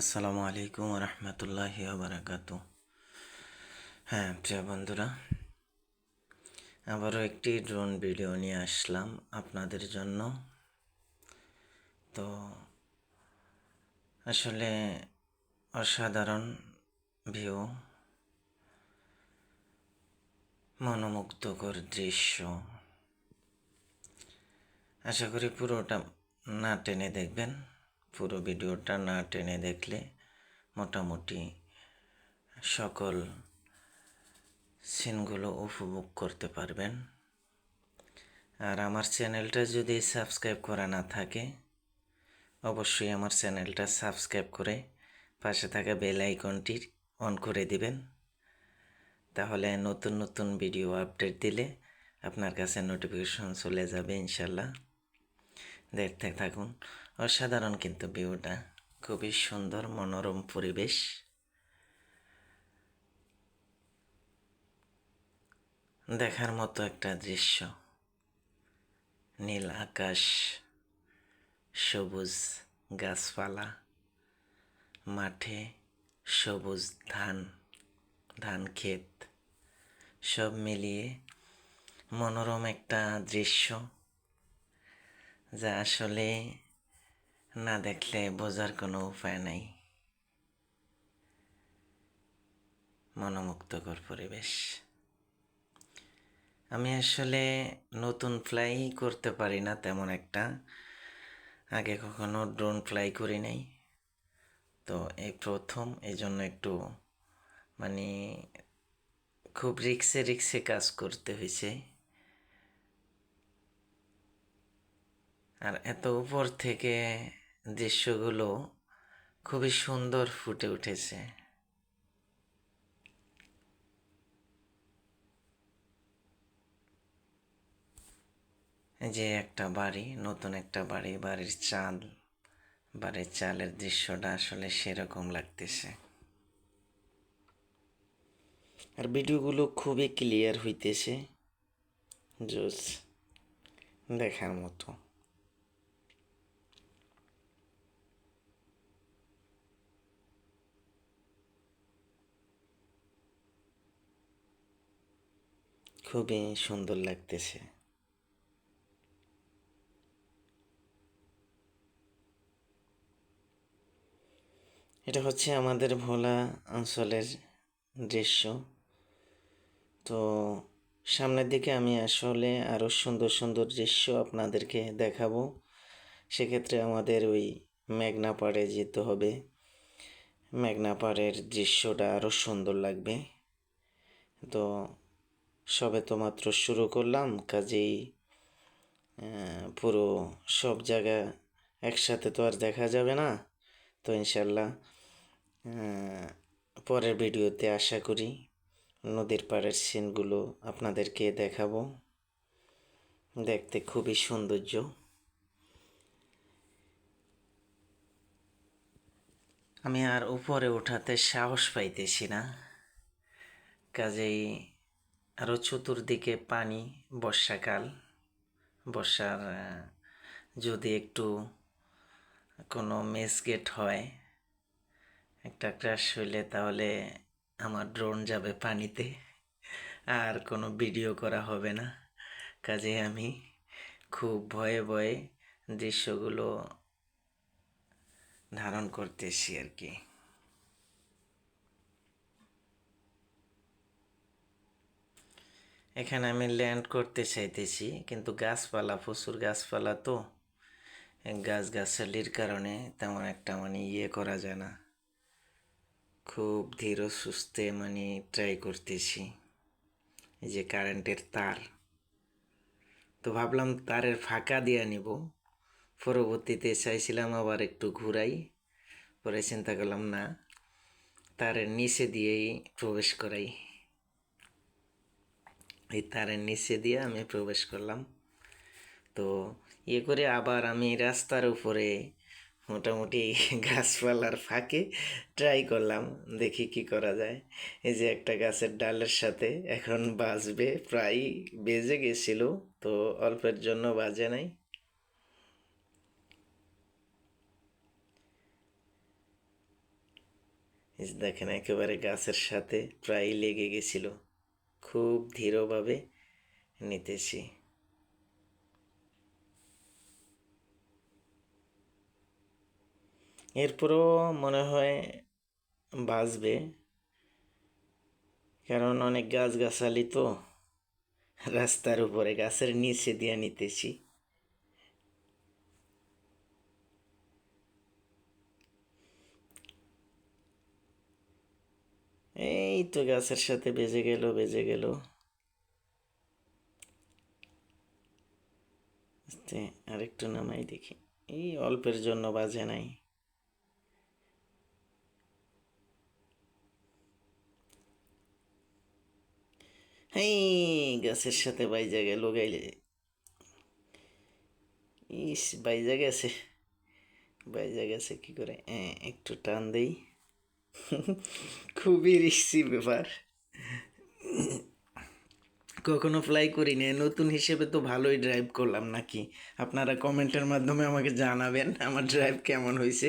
আসসালামু আলাইকুম রহমতুল্লাহি বারাকাতু হ্যাঁ প্রিয় বন্ধুরা, আবারও একটি ড্রোন ভিডিও নিয়ে আসলাম আপনাদের জন্য। তো আসলে অসাধারণ ভিউ মনোমুগ্ধকর দৃশ্য। আশা করি পুরোটা না টেনে দেখবেন। পুরো ভিডিওটা না টেনে দেখলে মোটামুটি সকল সিনগুলো উপভোগ করতে পারবেন। আর আমার চ্যানেলটা যদি সাবস্ক্রাইব করা না থাকে, অবশ্যই আমার চ্যানেলটা সাবস্ক্রাইব করে পাশে থাকা বেল আইকনটি অন করে দিবেন। তাহলে নতুন নতুন ভিডিও আপডেট দিলে আপনার কাছে নোটিফিকেশন চলে যাবে ইনশাল্লাহ। দেখতে থাকুন। অসাধারণ কিন্তু ভিউটা। খুবই সুন্দর, মনোরম পরিবেশ। দেখার মতো একটা দৃশ্য। নীল আকাশ, সবুজ গাছপালা, মাঠে সবুজ ধান ধান ক্ষেত, সব মিলিয়ে মনোরম একটা দৃশ্য, যা আসলে না দেখলে বোঝার কোনো উপায় নাই। মনোমুগ্ধকর পরিবেশ। আমি আসলে নতুন ফ্লাই করতে পারি না তেমন একটা। আগে কখনো ড্রোন ফ্লাই করি নাই। তো এই প্রথম, এই জন্য একটু মানে খুব রিক্সে রিক্সে কাজ করতে হয়েছে আর এত উপর থেকে দৃশ্যগুলো খুবই সুন্দর ফুটে উঠেছে। যে একটা বাড়ি, নতুন একটা বাড়ি, বাড়ির চাল, বাড়ির চালের দৃশ্যটা আসলে সেরকম লাগতেছে। আর ভিডিওগুলো খুবই ক্লিয়ার হইতেছে, জোস দেখার মতো। খুবই সুন্দর লাগতেছে। এটা হচ্ছে আমাদের ভোলা অঞ্চলের দৃশ্য। তো সামনের দিকে আমি আসলে আরও সুন্দর সুন্দর দৃশ্য আপনাদেরকে দেখাবো। সেক্ষেত্রে আমাদের ওই মেঘনা পাড়ে যেতে হবে। মেঘনা পাড়ের দৃশ্যটা আরও সুন্দর লাগবে। তো সবে তো মাত্র শুরু করলাম, কাজেই পুরো সব জায়গা একসাথে তো আর দেখা যাবে না। তো ইনশাল্লাহ পরের ভিডিওতে আশা করি নদীর পাড়ের সিনগুলো আপনাদেরকে দেখাবো। দেখতে খুবই সৌন্দর্য। আমি আর উপরে ওঠাতে সাহস পাইতেছি না। কাজেই আরও চতুর্দিকে পানি, বর্ষাকাল। বর্ষার যদি একটু কোনো মেস গেট হয়, একটা ক্র্যাশ হইলে তাহলে আমার ড্রোন যাবে পানিতে। আর কোনো ভিডিও করা হবে না। কাজে আমি খুব ভয়ে ভয়ে দৃশ্যগুলো ধারণ করতেছি আর কি। এখানে আমি ল্যান্ড করতে চাইতেছি, কিন্তু গাছপালা, প্রচুর গাছপালা তো। গাছ গাছালির কারণে তেমন একটা মানে ইয়ে করা যায় না। খুব ধীর সুস্থে মানে ট্রাই করতেছি। যে কারেন্টের তার। তো ভাবলাম তারের ফাঁকা দিয়ে নিব। পরবর্তীতে চাইছিলাম আবার একটু ঘুরাই। পরে চিন্তা করলাম, না, তারের নিচে দিয়েই প্রবেশ করাই। এই তারের নিচে দিয়ে আমি প্রবেশ করলাম। তো ইয়ে করে আবার আমি রাস্তার উপরে মোটামুটি গাছপালার ফাঁকে ট্রাই করলাম, দেখি কি করা যায়। এই যে একটা গাছের ডালের সাথে এখন বাজবে প্রায় বেজে গেছিল, তো অল্পের জন্য বাজে নাই। দেখেন, একেবারে গাছের সাথে প্রায় লেগে গেছিল। খুব ধীরভাবে নিতেছি। এরপরও মনে হয় বাঁচবে। কারণ অনেক গাছগাছালি তো রাস্তার উপরে গাছের নিচে দিয়ে নিতেছি। এই তো গাছের সাথে বেজে গেল বেজে গেল। আরেকটু নামাই দেখি। এই অল্পের জন্য বাজে নাই। হেই, গাছের সাথে বাইজা গেল গাইলে। ইস, বাইজা গেছে। বাইজা গেছে কি করে? একটু টান দেই। খুবই রিস্কি ব্যাপার। কখনো ফ্লাই করি না নতুন হিসেবে তো ভালোই ড্রাইভ করলাম নাকি? আপনারা কমেন্টের মাধ্যমে আমাকে জানাবেন আমার ড্রাইভ কেমন হয়েছে।